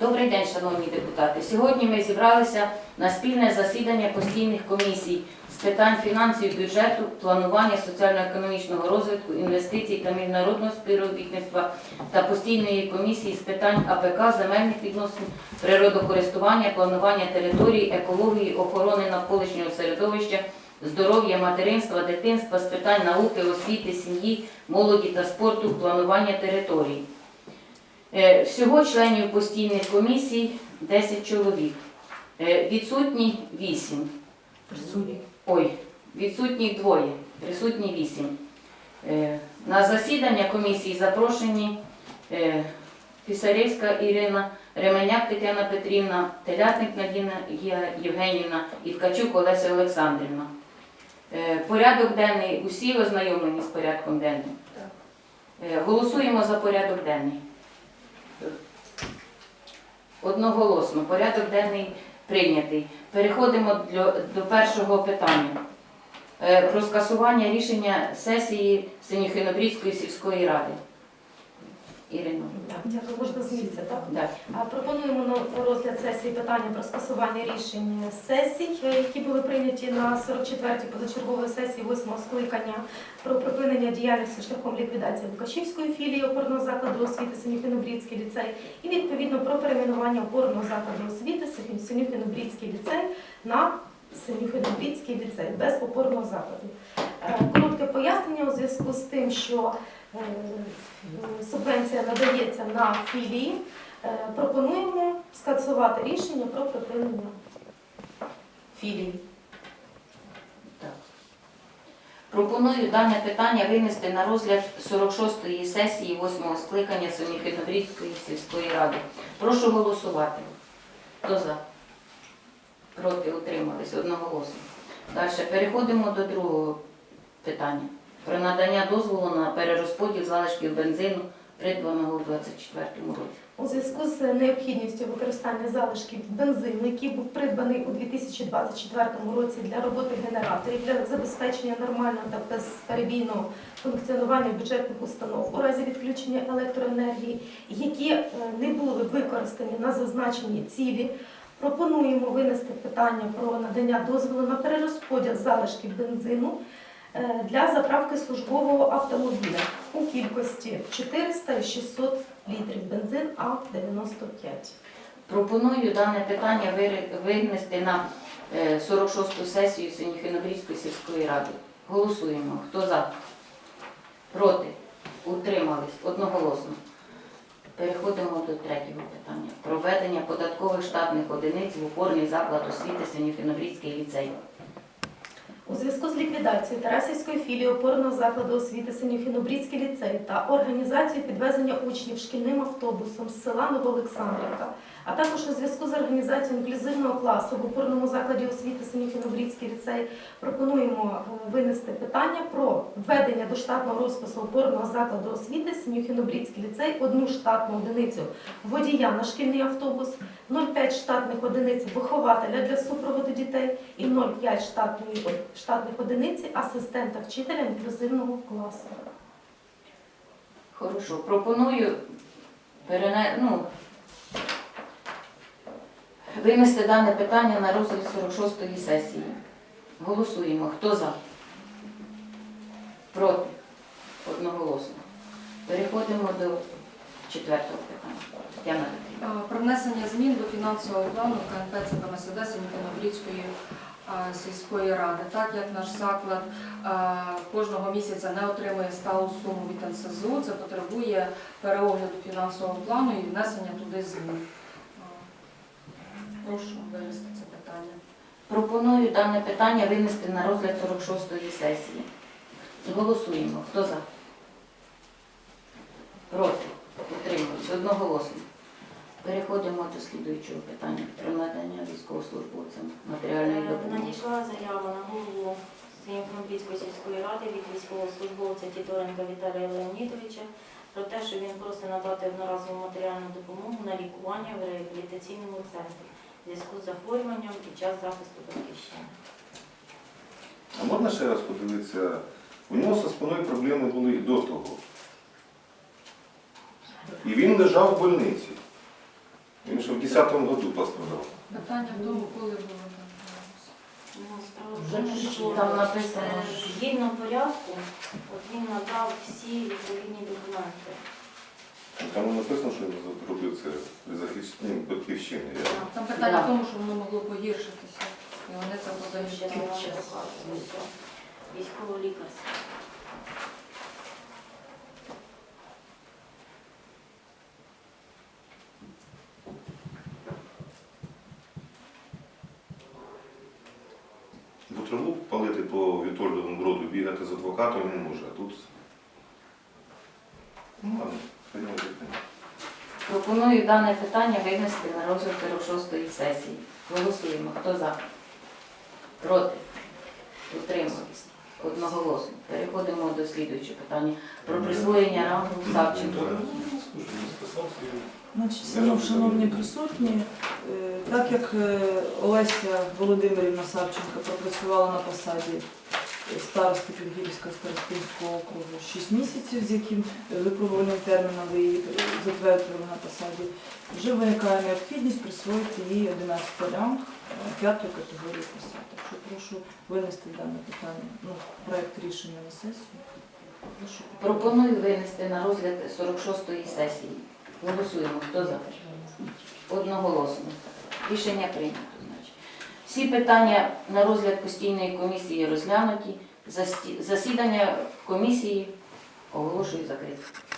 Добрий день, шановні депутати. Сьогодні ми зібралися на спільне засідання постійних комісій з питань фінансів, бюджету, планування соціально-економічного розвитку, інвестицій та міжнародного співробітництва та постійної комісії з питань АПК, земельних відносин, природокористування, планування території, екології, охорони навколишнього середовища, здоров'я, материнства, дитинства, з питань науки, освіти, сім'ї, молоді та спорту, планування територій. Е, Всього членів постійних комісій 10 чоловік. Е, Відсутні 8. Ой, відсутні двоє, присутні 8. На засідання комісії запрошені е, Писаревська Ірина, Ременяк Тетяна Петрівна, Телятник Надіна Євгенівна і Ткачук Олеся Олександрівна. Е, Порядок денний, усі ознайомлені з порядком денним. Е, Голосуємо за порядок денний. Одноголосно, порядок денний прийнятий. Переходимо до першого питання. Е, Про скасування рішення сесії Синьохинобрідської сільської ради. Ірино. Дякую, можна з місця, так? Да. Пропонуємо на розгляд сесії питання про скасування рішень сесій, е, які були прийняті на 44-й позачергової сесії 8-го скликання про припинення діяльності шляхом ліквідації Лукашівської філії опорного закладу освіти Синюхинобрідський ліцей і відповідно про перейменування опорного закладу освіти Синюхинобрідський ліцей на Синюхинобрідський ліцей без опорного закладу. Е, Коротке пояснення у зв'язку з тим, що субвенція надається на філії. Е, Пропонуємо скасувати рішення про припинення філії. Пропоную дане питання винести на розгляд 46-ї сесії 8-го скликання Синьохинобрідської сільської ради. Прошу голосувати. Хто за? Проти утримались одноголосно. Далі переходимо до другого питання. Про надання дозволу на перерозподіл залишків бензину, придбаного у 2024 році. У зв'язку з необхідністю використання залишків бензину, який був придбаний у 2024 році для роботи генераторів для забезпечення нормального та безперебійного функціонування бюджетних установ у разі відключення електроенергії, які е, не були використані на зазначені цілі. Пропонуємо винести питання про надання дозволу на перерозподіл залишків бензину для заправки службового автомобіля у кількості 400 і 600 літрів бензин А-95. Пропоную дане питання винести на е, 46-ту сесію Синьохинобрідської сільської ради. Голосуємо. Хто за? Проти? Утримались? Одноголосно. Переходимо до третього питання. Проведення податкових штатних одиниць в опорний заклад освіти Синьохинобрідський ліцей. У зв'язку з ліквідацією Тарасівської філії опорного закладу освіти Синюхінобрідський ліцей та організацією підвезення учнів шкільним автобусом з села Новоолександрівка, а також у зв'язку з організацією інклюзивного класу в опорному закладі освіти Синюхінобрідський ліцей пропонуємо е, винести питання про введення до штатного розпису опорного закладу освіти Синюхінобрідський ліцей одну штатну одиницю водія на шкільний автобус, 0,5 штатних одиниць вихователя для супроводу дітей і 0,5 штатної штатних одиниць асистента вчителя інклюзивного класу. Хорошо. Пропоную перене... ну, винести дане питання на розгляд 46-ї сесії. Голосуємо. Хто за? Проти? Одноголосно. Переходимо до четвертого питання. Тетяна Петрівна. Е, Про внесення змін до фінансового плану КНП ЦПМСД Сім'янобрідської сільської ради. Так як наш заклад кожного місяця не отримує сталу суму від НСЗУ, це потребує переогляду фінансового плану і внесення туди змін. Прошу винести це питання. Пропоную дане питання винести на розгляд 46-ї сесії. Голосуємо. Хто за? Проти? Утримуюсь. Одноголосно. Переходимо до слідуючого питання про надання військовослужбовцям матеріальної Е, допомоги. Надійшла заява на голову Сімфронбійської сільської ради від військовослужбовця Тіторенка Віталія Леонідовича про те, що він просить надати одноразову матеріальну допомогу на лікування в реабілітаційному центрі в зв'язку з захворюванням під час захисту батьківщини. А можна ще раз подивитися? У нього зі спиною проблеми були і до того. І він лежав в больниці. Він що в 2010 году пострадал. Питання в тому, коли було так. Ну, там написано, е, що- згідно порядку, от він надав всі відповідні документи. Там написано, що він зробив це при захищенні батьківщини. Я- Там питання в тому, що воно могло погіршитися. І вони це подають. Ще не показую, що військово-лікарська. Бігати з адвокатом не може, а тут. Ну ладно. Пропоную дане питання винести на розгляд 46-ї сесії. Голосуємо. Хто за? Проти? Утримались? Одноголосно. Переходимо до слідуючого питання. Про присвоєння рангу Савченко. Списав свій. Значить, шанов- шановні присутні, е, так як е, Олеся Володимирівна Савченка пропрацювала на посаді е, старости Підгірського старостинського округу 6 місяців, з яким е, випробувальним терміном ви її е, затвердили на посаді, вже виникає необхідність присвоїти їй 11 ранг е, п'ятої категорії посад. Так що прошу винести дане питання, ну, проект рішення на сесію. Прошу. Пропоную винести на розгляд 46-ї сесії. Голосуємо. Хто за? Одноголосно. Рішення прийнято. Всі питання на розгляд постійної комісії розглянуті. Засідання комісії оголошую закритим.